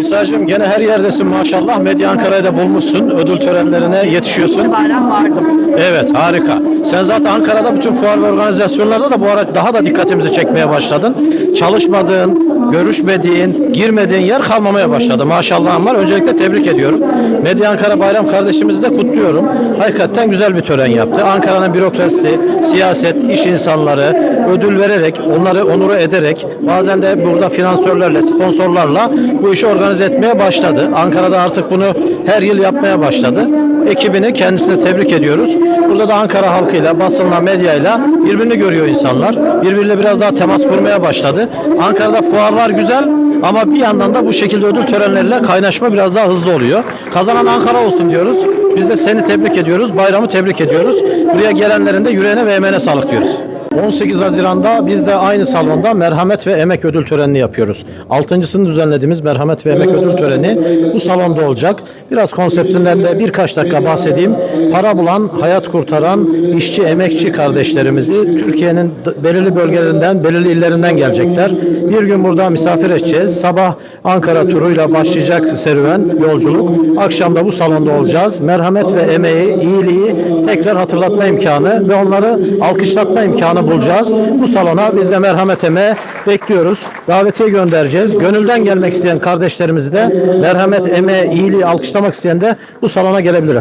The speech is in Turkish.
İsa'cığım gene her yerdesin maşallah. Medya Ankara'yı da bulmuşsun. Ödül törenlerine yetişiyorsun. itibaren vardım. Evet harika. Sen zaten Ankara'da bütün fuar ve organizasyonlarda da bu ara daha da dikkatimizi çekmeye başladın. Çalışmadığın, görüşmediğin, girmediğin yer kalmamaya başladı. Maşallahın var. Öncelikle tebrik ediyorum. Medya Ankara Bayram kardeşimizi de kutluyorum. Hakikaten güzel bir tören yaptı. Ankara'nın bürokrasisi, siyaset, iş insanları ödül vererek, onları onuru ederek, bazen de burada finansörlerle, sponsorlarla bu işi organize etmeye başladı. Ankara'da artık bunu her yıl yapmaya başladı ekibini kendisine tebrik ediyoruz. Burada da Ankara halkıyla, basınla, medyayla birbirini görüyor insanlar. Birbiriyle biraz daha temas kurmaya başladı. Ankara'da fuarlar güzel ama bir yandan da bu şekilde ödül törenleriyle kaynaşma biraz daha hızlı oluyor. Kazanan Ankara olsun diyoruz. Biz de seni tebrik ediyoruz. Bayramı tebrik ediyoruz. Buraya gelenlerin de yüreğine ve emeğine sağlık diyoruz. 18 Haziran'da biz de aynı salonda merhamet ve emek ödül törenini yapıyoruz. Altıncısını düzenlediğimiz merhamet ve emek ödül töreni bu salonda olacak. Biraz konseptinden de birkaç dakika bahsedeyim. Para bulan, hayat kurtaran işçi, emekçi kardeşlerimizi Türkiye'nin belirli bölgelerinden, belirli illerinden gelecekler. Bir gün burada misafir edeceğiz. Sabah Ankara turuyla başlayacak serüven, yolculuk. Akşam da bu salonda olacağız. Merhamet ve emeği, iyiliği tekrar hatırlatma imkanı ve onları alkışlatma imkanı bulacağız. Bu salona biz de merhamet emeği bekliyoruz. Davetiye göndereceğiz. Gönülden gelmek isteyen kardeşlerimizi de merhamet emeği, iyiliği alkışlamak isteyen de bu salona gelebilir efendim.